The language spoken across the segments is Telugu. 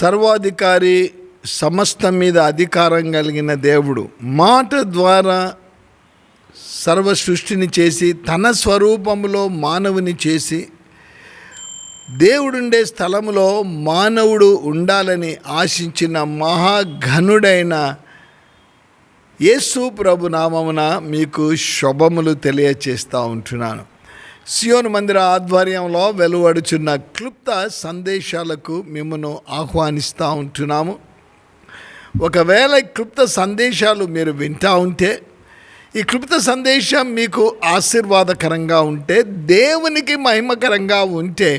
సర్వాధికారి సమస్త మీద అధికారం కలిగిన దేవుడు మాట ద్వారా సర్వ సృష్టిని చేసి తన స్వరూపములో మానవుని చేసి దేవుడుండే స్థలములో మానవుడు ఉండాలని ఆశించిన మహాఘనుడైన యేసు ప్రభు నామమున మీకు శుభములు తెలియచేస్తూ ఉంటున్నాను. సియోన్ మందిర ఆధ్వర్యంలో వెలువడుచున్న క్లుప్త సందేశాలకు మిమ్మను ఆహ్వానిస్తూ ఉంటున్నాము. ఒకవేళ ఈ క్లుప్త సందేశాలు మీరు వింటా ఉంటే ఈ క్లుప్త సందేశం మీకు ఆశీర్వాదకరంగా ఉంటే దేవునికి మహిమకరంగా ఉంటే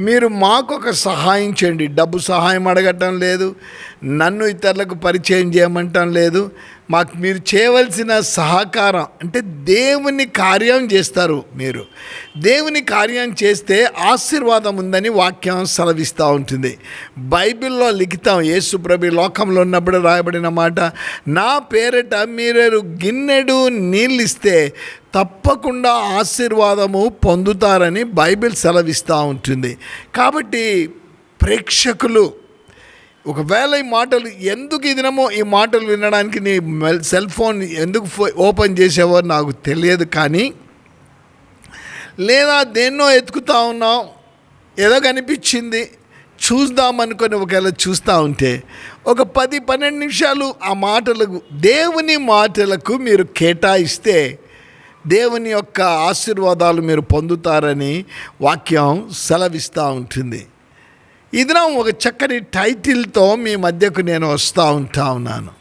మీరు మాకు ఒక సహాయం చేయండి. డబ్బు సహాయం అడగటం లేదు నన్ను ఇతరులకు పరిచయం చేయమంటం లేదు మాకు మీరు చేయవలసిన సహకారం అంటే దేవుని కార్యం చేస్తారు మీరు. దేవుని కార్యం చేస్తే ఆశీర్వాదం ఉందని వాక్యం సెలవిస్తూ ఉంటుంది. బైబిల్లో లిఖితం యేసుప్రభు లోకంలో ఉన్నప్పుడు రాయబడిన మాట నా పేరిట మీరు గిన్నెడు నీళ్ళు ఇస్తే తప్పకుండా ఆశీర్వాదము పొందుతారని బైబిల్ సెలవిస్తూ ఉంటుంది. కాబట్టి ప్రేక్షకులు ఒకవేళ ఈ మాటలు ఎందుకు ఈ దినమో ఈ మాటలు వినడానికి నీ సెల్ ఫోన్ ఎందుకు ఓపెన్ చేసేవో నాకు తెలియదు కానీ లేదా దేన్నో ఎతుకుతా ఉన్నాం ఏదో కనిపించింది చూద్దామనుకొని ఒకవేళ చూస్తూ ఉంటే ఒక పది పన్నెండు నిమిషాలు ఆ మాటలకు దేవుని మాటలకు మీరు కేటాయిస్తే దేవుని యొక్క ఆశీర్వాదాలు మీరు పొందుతారని వాక్యం సెలవిస్తూ ఉంటుంది. ఇది ఒక చక్కని టైటిల్తో మీ మధ్యకు నేను వస్తూ ఉంటా ఉన్నాను.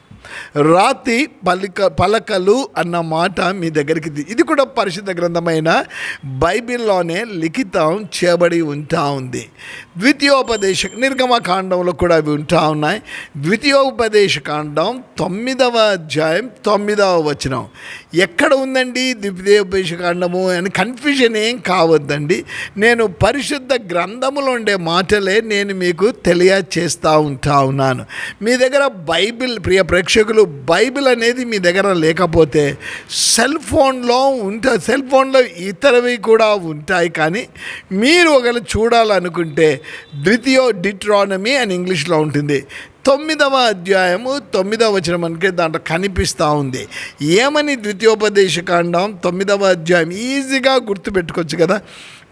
రాతి పలిక పలకలు అన్న మాట మీ దగ్గరికి ఇది కూడా పరిశుద్ధ గ్రంథమైన బైబిల్లోనే లిఖితం చేయబడి ఉంటా ఉంది. ద్వితీయోపదేశ నిర్గమకాండంలో కూడా అవి ఉంటా ఉన్నాయి. ద్వితీయోపదేశ కాండం తొమ్మిదవ అధ్యాయం తొమ్మిదవ వచనం. ఎక్కడ ఉందండి ద్వితీయోపదేశ కాండము అని కన్ఫ్యూజన్ ఏం కావద్దండి. నేను పరిశుద్ధ గ్రంథములో ఉండే మాటలే నేను మీకు తెలియచేస్తూ ఉంటా ఉన్నాను. మీ దగ్గర బైబిల్ ప్రియ ప్రేక్షకులు బైబిల్ అనేది మీ దగ్గర లేకపోతే సెల్ ఫోన్లో ఉంటా సెల్ ఫోన్లో ఇతరవి కూడా ఉంటాయి. కానీ మీరు ఒకవేళ చూడాలనుకుంటే ద్వితీయ డిట్రానమీ అని ఇంగ్లీష్లో ఉంటుంది. తొమ్మిదవ అధ్యాయము తొమ్మిదవ వచనం మనకి దాంట్లో కనిపిస్తూ ఉంది. ఏమని ద్వితీయోపదేశ కాండం? తొమ్మిదవ అధ్యాయం. ఈజీగా గుర్తుపెట్టుకోవచ్చు కదా.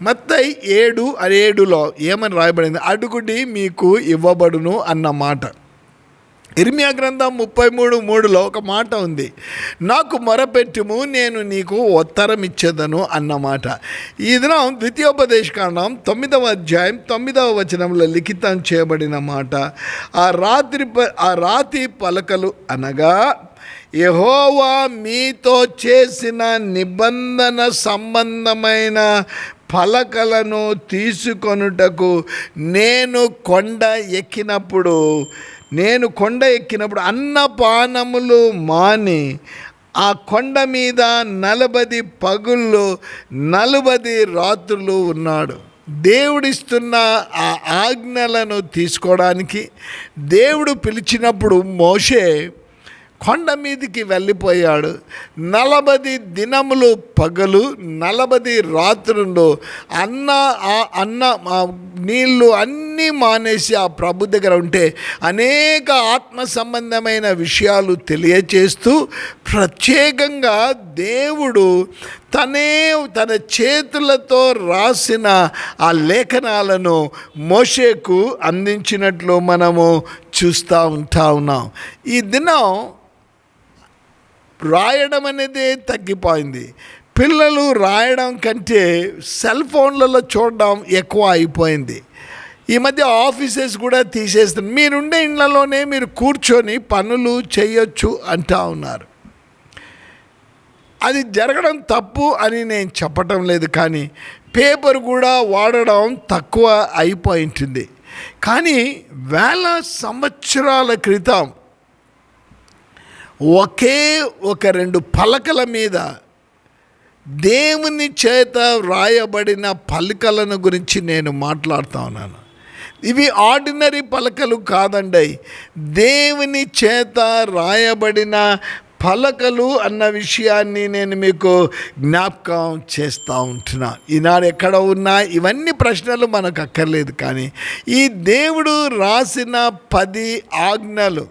మత్తయి ఏడు ఏడులో ఏమని రాయబడింది? అడుగుడి మీకు ఇవ్వబడును అన్న మాట. ఇర్మియా గ్రంథం ముప్పై మూడు మూడులో ఒక మాట ఉంది. నాకు మొరపెట్టుము నేను నీకు ఉత్తరం ఇచ్చేదను అన్నమాట ఈ దినం ద్వితీయోపదేశ కాండం తొమ్మిదవ అధ్యాయం తొమ్మిదవ వచనంలో లిఖితం చేయబడిన మాట. ఆ రాత్రి ప- ఆ రాతి పలకలు అనగా యహోవా మీతో చేసిన నిబంధన సంబంధమైన పలకలను తీసుకొనుటకు నేను కొండ ఎక్కినప్పుడు నేను కొండ ఎక్కినప్పుడు అన్నపానములు మాని ఆ కొండ మీద నలభది పగుళ్ళు నలుబది రాత్రులు ఉన్నాడు. దేవుడిస్తున్న ఆ ఆజ్ఞలను తీసుకోవడానికి దేవుడు పిలిచినప్పుడు మోషే కొండ మీదికి వెళ్ళిపోయాడు. నలభది దినములు పగలు నలభది రాత్రులు అన్న ఆ అన్న నీళ్ళు అన్నీ మానేసి ఆ ప్రభు దగ్గర ఉంటే అనేక ఆత్మ సంబంధమైన విషయాలు తెలియచేస్తూ ప్రత్యేకంగా దేవుడు తనే తన చేతులతో రాసిన ఆ లేఖనాలను మోషేకు అందించినట్లు మనము చూస్తూ ఉంటా ఉన్నాం. ఈ దినం రాయడం అనేది తగ్గిపోయింది. పిల్లలు రాయడం కంటే సెల్ ఫోన్లలో చూడడం ఎక్కువ అయిపోయింది. ఈ మధ్య ఆఫీసెస్ కూడా తీసేస్తున్నారు. మీరుండే ఇళ్ళలోనే మీరు కూర్చొని పనులు చేయొచ్చు అంటా ఉన్నారు. అది జరగడం తప్పు అని నేను చెప్పటం లేదు కానీ పేపర్ కూడా వాడడం తక్కువ అయిపోయింటుంది కానీ వేల సంవత్సరాల క్రితం ఒకే ఒక రెండు పలకల మీద దేవుని చేత వ్రాయబడిన పలకలను గురించి నేను మాట్లాడుతా ఉన్నాను. ఇవి ఆర్డినరీ పలకలు కాదండి. దేవుని చేత రాయబడిన పలకలు అన్న విషయాన్ని నేను మీకు జ్ఞాపకం చేస్తూ ఉంటున్నా. ఈనాడు ఎక్కడ ఉన్నా ఇవన్నీ ప్రశ్నలు మనకు అక్కర్లేదు కానీ ఈ దేవుడు రాసిన పది ఆజ్ఞలు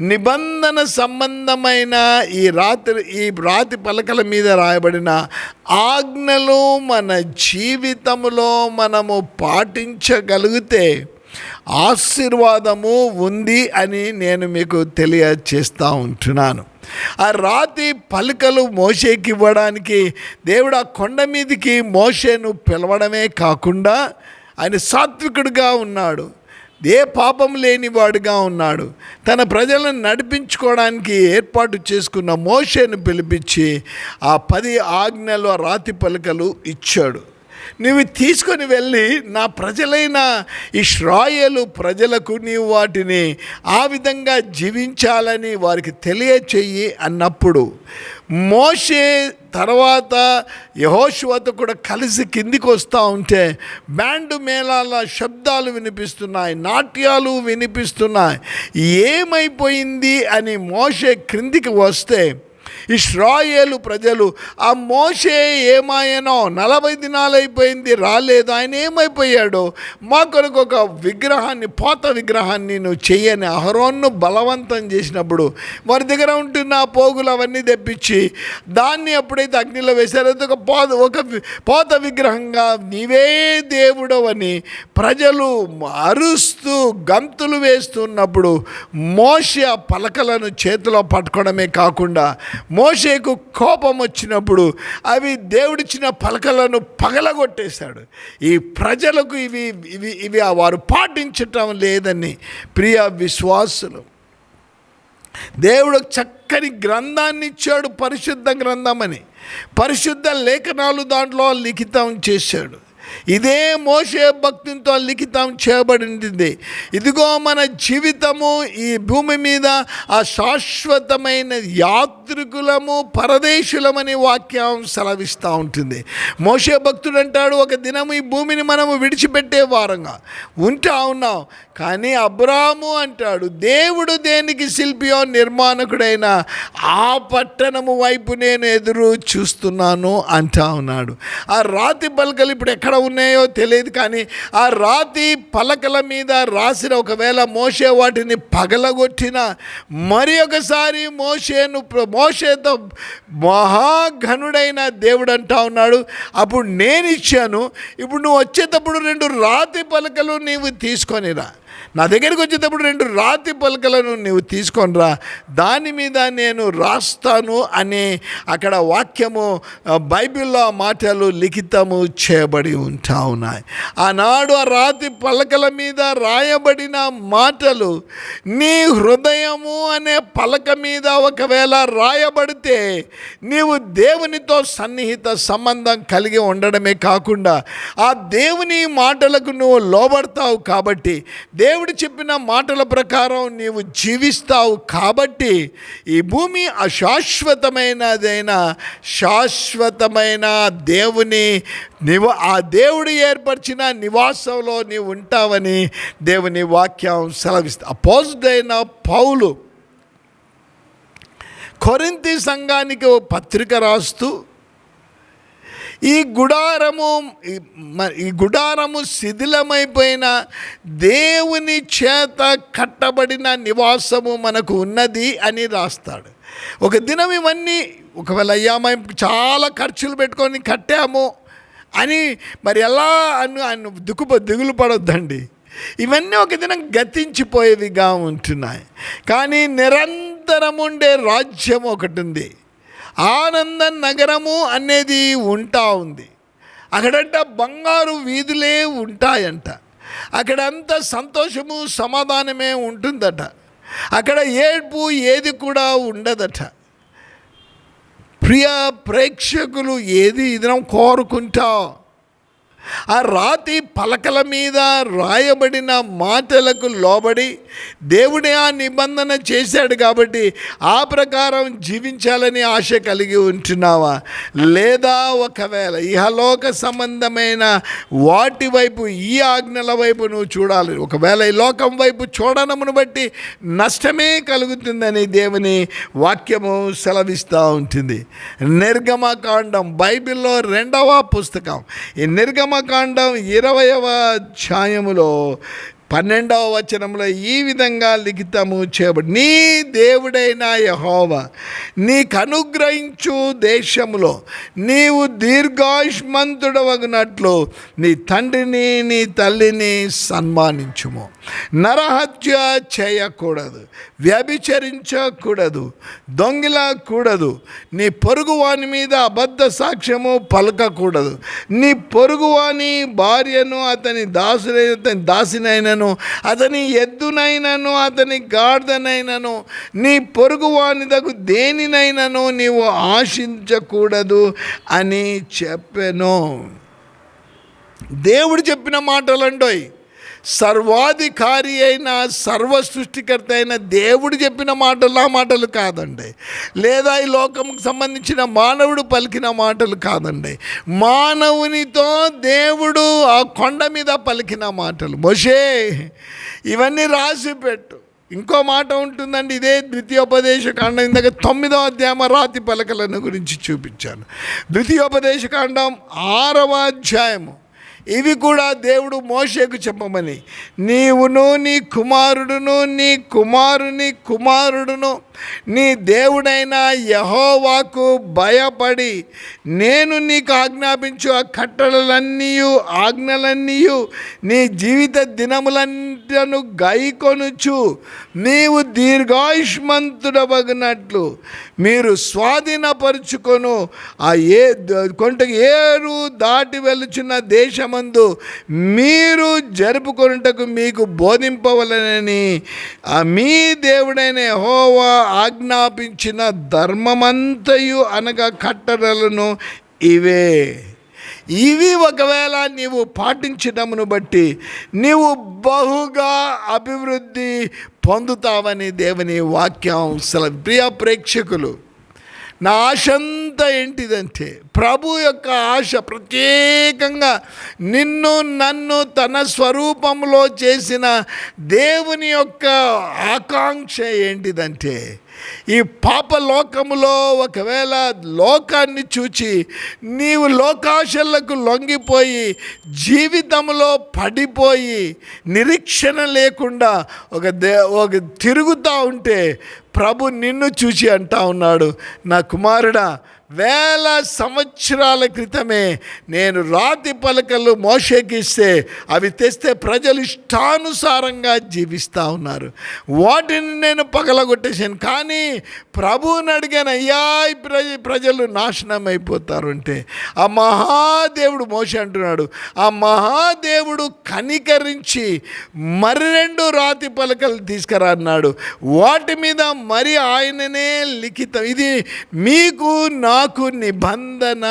నిబంధన సంబంధమైన ఈ రాత్రి ఈ రాతి పలకల మీద రాయబడిన ఆజ్ఞలు మన జీవితంలో మనము పాటించగలిగితే ఆశీర్వాదము ఉంది అని నేను మీకు తెలియచేస్తూ ఉంటున్నాను. ఆ రాతి పలుకలు మోషేకి ఇవ్వడానికి దేవుడు ఆ కొండ మీదకి మోషేను పిలవడమే కాకుండా ఆయన సాత్వికుడిగా ఉన్నాడు. ఏ పాపం లేనివాడుగా ఉన్నాడు. తన ప్రజలను నడిపించుకోవడానికి ఏర్పాటు చేసుకున్న మోషేను పిలిపించి ఆ పది ఆజ్ఞలు ఆ రాతి పలుకలు ఇచ్చాడు. నువ్వు తీసుకొని వెళ్ళి నా ప్రజలైన ఇస్రాయేలు ప్రజలకు నీవు వాటిని ఆ విధంగా జీవించాలని వారికి తెలియచేయి అన్నప్పుడు మోషే తర్వాత యహోశువతో కూడా కలిసి కిందికి వస్తూ ఉంటే బ్యాండ్ మేళాల శబ్దాలు వినిపిస్తున్నాయి నాట్యాలు వినిపిస్తున్నాయి. ఏమైపోయింది అని మోషే క్రిందికి వస్తే ఇస్రాయేలు ప్రజలు ఆ మోషే ఏమాయనో నలభై దినాలు అయిపోయింది రాలేదు ఆయన ఏమైపోయాడో? మా కొరకు ఒక విగ్రహాన్ని పోత విగ్రహాన్ని నువ్వు చెయ్యని అహరోన్ను బలవంతం చేసినప్పుడు వారి దగ్గర ఉంటున్న ఆ పోగులు అవన్నీ తెప్పించి దాన్ని ఎప్పుడైతే అగ్నిలో వేశారో అది ఒక పోత ఒక పోత విగ్రహంగా నీవే దేవుడవని ప్రజలు అరుస్తూ గంతులు వేస్తున్నప్పుడు మోష పలకలను చేతిలో పట్టుకోవడమే కాకుండా మోషేకు కోపం వచ్చినప్పుడు అవి దేవుడిచ్చిన పలకలను పగలగొట్టేశాడు. ఈ ప్రజలకు ఇవి ఇవి ఇవి వారు పాటించటం లేదని ప్రియ విశ్వాసులు. దేవుడు చక్కని గ్రంథాన్ని ఇచ్చాడు పరిశుద్ధ గ్రంథమని. పరిశుద్ధ లేఖనాలు దాంట్లో లిఖితం చేశాడు. ఇదే మోసే భక్తితో లిఖితం చేయబడింది. ఇదిగో మన జీవితము ఈ భూమి మీద ఆ శాశ్వతమైన యాత్రికులము పరదేశులమని వాక్యం సెలవిస్తూ ఉంటుంది. మోసే భక్తుడు అంటాడు ఒక దినము ఈ భూమిని మనము విడిచిపెట్టే వారంగా ఉంటా ఉన్నాం. కానీ అబ్రాము అంటాడు దేవుడు దేనికి శిల్పియో నిర్మాణకుడైన ఆ పట్టణము వైపు నేను ఎదురు చూస్తున్నాను అంటా ఉన్నాడు. ఆ రాతి పలకలు ఇప్పుడు ఎక్కడ ఉన్నాయో తెలియదు కానీ ఆ రాతి పలకల మీద రాసిన ఒకవేళ మోసే వాటిని పగలగొట్టిన మరి ఒకసారి మోసేను మోషేతో మహాఘనుడైన దేవుడు అంటా ఉన్నాడు అప్పుడు నేను ఇచ్చాను ఇప్పుడు నువ్వు వచ్చేటప్పుడు రెండు రాతి పలకలు నీవు తీసుకొనిరా. నా దగ్గరికి వచ్చేటప్పుడు రెండు రాతి పలకలను నీవు తీసుకొనిరా. దాని మీద నేను రాస్తాను అనే అక్కడ వాక్యము బైబిల్లో ఆ మాటలు లిఖితము చేయబడి ఉంటా ఉన్నాయి. ఆనాడు ఆ రాతి పలకల మీద రాయబడిన మాటలు నీ హృదయము అనే పలక మీద ఒకవేళ రాయబడితే నీవు దేవునితో సన్నిహిత సంబంధం కలిగి ఉండడమే కాకుండా ఆ దేవుని మాటలకు నువ్వు లోబడతావు కాబట్టి దేవుడు చెప్పిన మాటల ప్రకారం నీవు జీవిస్తావు కాబట్టి ఈ భూమి అశాశ్వతమైనదైన శాశ్వతమైన దేవుని నీవు ఆ దేవుడు ఏర్పరిచిన నివాసంలో నీవు ఉంటావని దేవుని వాక్యం సెలవిస్తా అపోజిట్ పౌలు కొరింతి సంఘానికి ఓ పత్రిక రాస్తూ ఈ గుడారము ఈ ఈ గుడారము శిథిలమైపోయిన దేవుని చేత కట్టబడిన నివాసము మనకు ఉన్నది అని రాస్తాడు. ఒక దినం ఇవన్నీ ఒకవేళ అయ్యా మేము చాలా ఖర్చులు పెట్టుకొని కట్టాము అని మరి ఎలా అను ఆయన దిగుప దిగులు పడొద్దండి. ఇవన్నీ ఒక దినం గతించిపోయేవిగా ఉంటున్నాయి. కానీ నిరంతరం ఉండే రాజ్యం ఒకటి ఉంది ఆనంద నగరము అనేది ఉంటా ఉంది. అక్కడంట బంగారు వీధులే ఉంటాయంట. అక్కడంతా సంతోషము సమాధానమే ఉంటుందట. అక్కడ ఏడ్పు ఏది కూడా ఉండదట. ప్రియ ప్రేక్షకులు ఏది ఇదినం కోరుకుంటా ఆ రాతి పలకల మీద రాయబడిన మాటలకు లోబడి దేవుడే ఆ నిబంధన చేశాడు కాబట్టి ఆ ప్రకారం జీవించాలని ఆశ కలిగి ఉంటున్నావా? లేదా ఒకవేళ ఇహలోక సంబంధమైన వాటి వైపు ఈ ఆజ్ఞల వైపు నువ్వు చూడాలి. ఒకవేళ ఈ లోకం వైపు చూడనమును బట్టి నష్టమే కలుగుతుందని దేవుని వాక్యము సెలవిస్తూ ఉంటుంది. నిర్గమకాండం బైబిల్లో రెండవ పుస్తకం. ఈ నిర్గమ నిర్గమకాండం ఇరవయవ అధ్యాయములో పన్నెండవ వచనంలో ఈ విధంగా లిఖితము చేయబడి నీ దేవుడైన యహోవ నీకు అనుగ్రహించు దేశములో నీవు దీర్ఘాయుష్మంతుడవగినట్లు నీ తండ్రిని నీ తల్లిని సన్మానించుము. నరహత్య చేయకూడదు వ్యభిచరించకూడదు దొంగిలకూడదు నీ పొరుగువాని మీద అబద్ధ సాక్ష్యము పలకకూడదు. నీ పొరుగువాని భార్యను అతని దాసులై అతని దాసినైనను అతని ఎద్దునైనను అతని గాడిదనైనను నీ పొరుగువానిదకు దేనినైనను నీవు ఆశించకూడదు అని చెప్పెను. దేవుడు చెప్పిన మాటలండోయ్. సర్వాధికారి అయిన సర్వ సృష్టికర్త అయిన దేవుడు చెప్పిన మాటలు ఆ మాటలు కాదండి. లేదా ఈ లోకంకు సంబంధించిన మానవుడు పలికిన మాటలు కాదండి. మానవునితో దేవుడు ఆ కొండ మీద పలికిన మాటలు. మోషే ఇవన్నీ రాసి పెట్టు. ఇంకో మాట ఉంటుందండి ఇదే ద్వితీయోపదేశ కాండం. ఇందాక తొమ్మిదో అధ్యాయం రాతి పలకలను గురించి చూపించాను. ద్వితీయోపదేశ కాండం ఆరవ అధ్యాయము. ఇవి కూడా దేవుడు మోషేకు చెప్పమని. నీవును నీ కుమారుడును నీ కుమారుని కుమారుడును నీ దేవుడైన యహోవాకు భయపడి నేను నీకు ఆజ్ఞాపించు ఆ కట్టడలన్నీ ఆజ్ఞలన్నీ నీ జీవిత దినములను గైకొనుచు నీవు దీర్ఘాయుష్మంతుడవగినట్లు మీరు స్వాధీనపరుచుకొను. ఆ ఏ కొంటకు ఏరు దాటి వెలుచున్న దేశమందు మీరు జరుపుకొనుటకు మీకు బోధింపవలనని ఆ మీ దేవుడైన హోవా ఆజ్ఞాపించిన ధర్మమంతయు అనగా కట్టడలను ఇవే. ఇవి ఒకవేళ నీవు పాటించడమును బట్టి నీవు బహుగా అభివృద్ధి పొందుతావని దేవుని వాక్యం సెల ప్రియ ప్రేక్షకులు నా ఆశ అంతా ఏంటిదంటే ప్రభు యొక్క ఆశ ప్రత్యేకంగా నిన్ను నన్ను తన స్వరూపంలో చేసిన దేవుని యొక్క ఆకాంక్ష ఏంటిదంటే ఈ పాప లోకములో ఒకవేళ లోకాన్ని చూచి నీవు లోకాశలకు లొంగిపోయి జీవితంలో పడిపోయి నిరీక్షణ లేకుండా ఒక దే ఒక తిరుగుతూ ఉంటే ప్రభు నిన్ను చూసి అంటా ఉన్నాడు. నా కుమారుడా వేల సంవత్సరాల క్రితమే నేను రాతి పలకలు మోషేకిస్తే అవి తెస్తే ప్రజలు ఇష్టానుసారంగా జీవిస్తూ ఉన్నారు. వాటిని నేను పగలగొట్టేశాను. కానీ ప్రభువుని అడిగాను అయ్యా ప్రజ ప్రజలు నాశనం అయిపోతారు అంటే ఆ మహాదేవుడు మోష అంటున్నాడు ఆ మహాదేవుడు కనికరించి మరి రెండు రాతి పలకలు తీసుకురా అన్నాడు. వాటి మీద మరి ఆయననే లిఖితం. ఇది మీకు నా నాకు నిబంధన.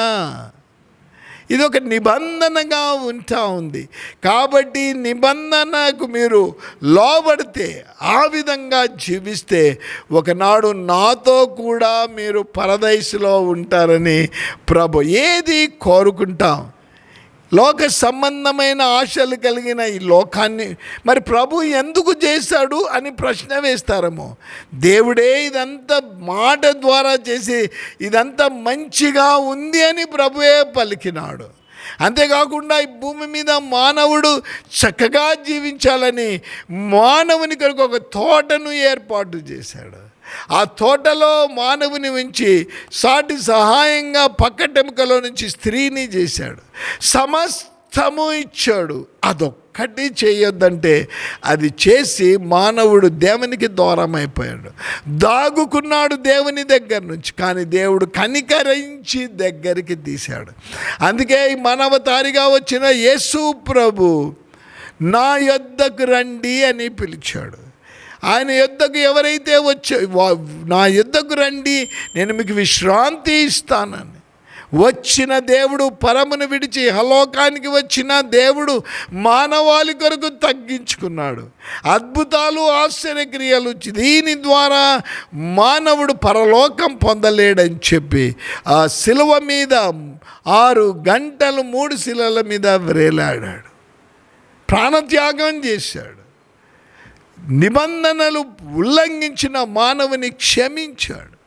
ఇది ఒక నిబంధనగా ఉంటా ఉంది. కాబట్టి నిబంధనకు మీరు లోబడితే ఆ విధంగా జీవిస్తే ఒకనాడు నాతో కూడా మీరు పరదైసులో ఉంటారని ప్రభు ఏది కోరుకుంటాం? లోక సంబంధమైన ఆశలు కలిగిన ఈ లోకాన్ని మరి ప్రభు ఎందుకు చేశాడు అని ప్రశ్న వేస్తారేమో. దేవుడే ఇదంతా మాట ద్వారా చేసి ఇదంతా మంచిగా ఉంది అని ప్రభువే పలికినాడు. అంతేకాకుండా ఈ భూమి మీద మానవుడు చక్కగా జీవించాలని మానవుని కొరకు ఒక తోటను ఏర్పాటు చేశాడు. ఆ తోటలో మానవుని ఉంచి సాటి సహాయంగా పక్కటెముకలో నుంచి స్త్రీని చేశాడు. సమస్తము ఇచ్చాడు. అదొక్కటి చేయొద్దంటే అది చేసి మానవుడు దేవునికి దూరం అయిపోయాడు దాగుకున్నాడు దేవుని దగ్గర నుంచి కానీ దేవుడు కనికరించి దగ్గరికి తీశాడు. అందుకే ఈ మానవతారిగా వచ్చిన యేసు ప్రభు నా యొద్దకు రండి అని పిలిచాడు. ఆయన యుద్ధకు ఎవరైతే వచ్చే వా- నా యుద్ధకు రండి నేను మీకు విశ్రాంతి ఇస్తానని. వచ్చిన దేవుడు పరమును విడిచి హలోకానికి వచ్చిన దేవుడు మానవాళి కొరకు తగ్గించుకున్నాడు. అద్భుతాలు ఆశ్చర్యక్రియలు దీని ద్వారా మానవుడు పరలోకం పొందలేడని చెప్పి ఆ శిలువ మీద ఆరు గంటలు మూడు శిలల మీద వ్రేలాడాడు. ప్రాణత్యాగం చేశాడు. నిబంధనలు ఉల్లంఘించిన మానవుని క్షమించాడు.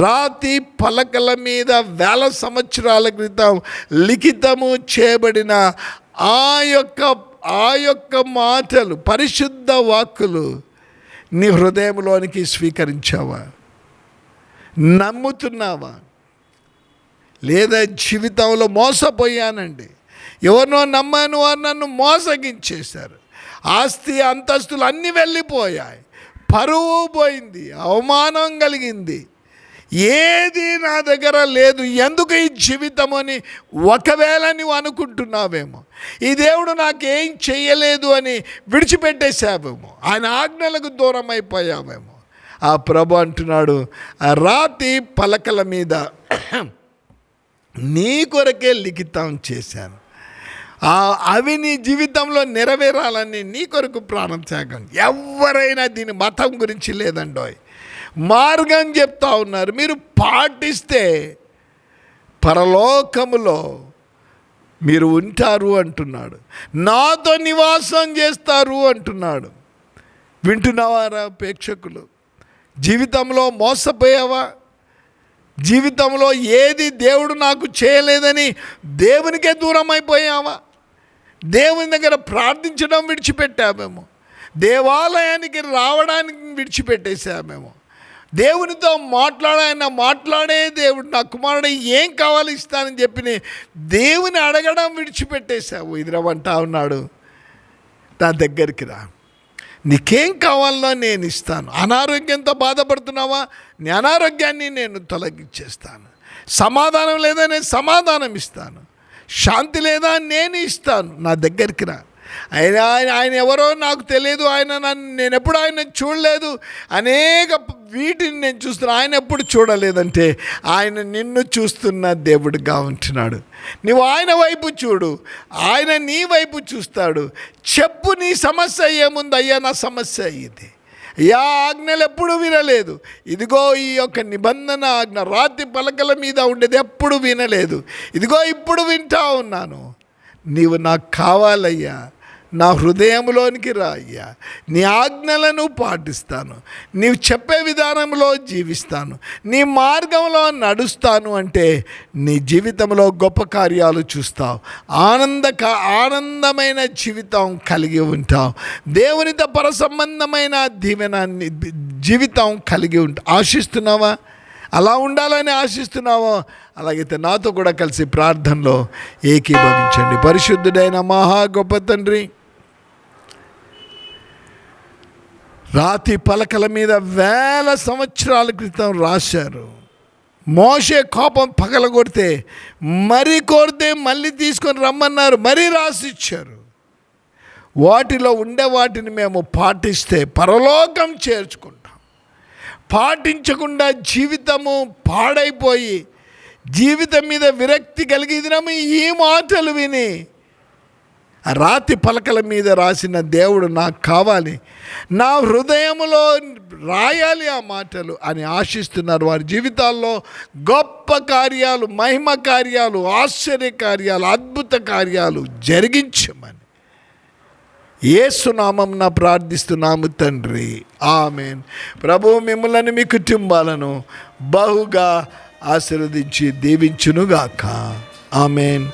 రాతి పలకల మీద వేల సంవత్సరాల క్రితం లిఖితము చేయబడిన ఆ యొక్క ఆ యొక్క మాటలు పరిశుద్ధ వాక్కులు నీ హృదయంలోనికి స్వీకరించావా? నమ్ముతున్నావా? లేదా జీవితంలో మోసపోయానండి? ఎవరినో నమ్మాను వారు నన్ను మోసగించేశారు. ఆస్తి అంతస్తులు అన్నీ వెళ్ళిపోయాయి. పరువు పోయింది అవమానం కలిగింది. ఏది నా దగ్గర లేదు ఎందుకు ఈ జీవితం అని ఒకవేళ నువ్వు అనుకుంటున్నావేమో. ఈ దేవుడు నాకేం చేయలేదు అని విడిచిపెట్టేశావేమో. ఆయన ఆజ్ఞలకు దూరం అయిపోయావేమో ఆ ప్రభు అంటున్నాడు ఆ రాతి పలకల మీద నీ కొరకే లిఖితం చేశాను. అవి నీ జీవితంలో నెరవేరాలని నీ కొరకు ప్రాణం త్యాగం. ఎవరైనా దీని మతం గురించి లేదండోయ్. మార్గం చెప్తా ఉన్నారు. మీరు పాటిస్తే పరలోకములో మీరు ఉంటారు అంటున్నాడు. నాతో నివాసం చేస్తారు అంటున్నాడు. వింటున్నవారా ప్రేక్షకులు? జీవితంలో మోసపోయావా? జీవితంలో ఏది దేవుడు నాకు చేయలేదని దేవునికే దూరం అయిపోయావా దేవుని దగ్గర ప్రార్థించడం విడిచిపెట్టామేమో దేవాలయానికి రావడానికి విడిచిపెట్టేసామేమో దేవునితో మాట్లాడాయన మాట్లాడే దేవుడు నా కుమారుడు ఏం కావాలి ఇస్తానని చెప్పి దేవుని అడగడం విడిచిపెట్టేశావు. ఇదిరవంటా ఉన్నాడు. నా దగ్గరికి రా. నీకేం కావాలో నేను ఇస్తాను. అనారోగ్యంతో బాధపడుతున్నావా? నీ అనారోగ్యాన్ని నేను తొలగించేస్తాను. సమాధానం లేదా నేను సమాధానం ఇస్తాను. శాంతి లేదా నేను ఇస్తాను నా దగ్గరికి రా. ఆయన ఆయన ఆయన ఎవరో నాకు తెలియదు ఆయన నన్ను నేను ఎప్పుడు ఆయన చూడలేదు. అనేక వీటిని నేను చూస్తున్నా ఆయన ఎప్పుడు చూడలేదంటే ఆయన నిన్ను చూస్తున్న దేవుడిగా ఉంటున్నాడు. నువ్వు ఆయన వైపు చూడు ఆయన నీ వైపు చూస్తాడు. చెప్పు నీ సమస్య ఏముంది అయ్యా నా సమస్య ఇది. యా ఆజ్ఞలు ఎప్పుడు వినలేదు. ఇదిగో ఈ యొక్క నిబంధన ఆజ్ఞ రాతి పలకల మీద ఉండేది ఎప్పుడు వినలేదు. ఇదిగో ఇప్పుడు వింటా ఉన్నాను. నీవు నాకు కావాలయ్యా. నా హృదయంలోనికి రాయ్యా నీ ఆజ్ఞలను పాటిస్తాను. నీవు చెప్పే విధానంలో జీవిస్తాను. నీ మార్గంలో నడుస్తాను అంటే నీ జీవితంలో గొప్ప కార్యాలు చూస్తావు. ఆనందక ఆనందమైన జీవితం కలిగి ఉంటావు. దేవునితో పర సంబంధమైన దీవెనాన్ని జీవితం కలిగి ఉంటావు ఆశిస్తున్నావా? అలా ఉండాలని ఆశిస్తున్నావో? అలాగైతే నాతో కూడా కలిసి ప్రార్థనలో ఏకీభవించండి. పరిశుద్ధుడైన మహా గొప్ప తండ్రి. రాతి పలకల మీద వేల సంవత్సరాల క్రితం రాశారు. మోసే కోపం పగలగొడితే మరీ కోరితే మళ్ళీ తీసుకొని రమ్మన్నారు మరీ రాసిచ్చారు. వాటిలో ఉండే వాటిని మేము పాటిస్తే పరలోకం చేర్చుకుంటాం. పాటించకుండా జీవితము పాడైపోయి జీవితం మీద విరక్తి కలిగిదినము ఈ మాటలు విని రాతి పలకల మీద రాసిన దేవుడు నాకు కావాలి. నా హృదయంలో రాయాలి ఆ మాటలు అని ఆశిస్తున్నారు వారి జీవితాల్లో గొప్ప కార్యాలు మహిమ కార్యాలు ఆశ్చర్య కార్యాలు అద్భుత కార్యాలు జరిగించమని. ఏసునామంన ప్రార్థిస్తున్నాము తండ్రి. ఆమెన్. ప్రభు మిమ్మలను మీ కుటుంబాలను బహుగా ఆశీర్వదించి దీవించునుగాక. ఆమెన్.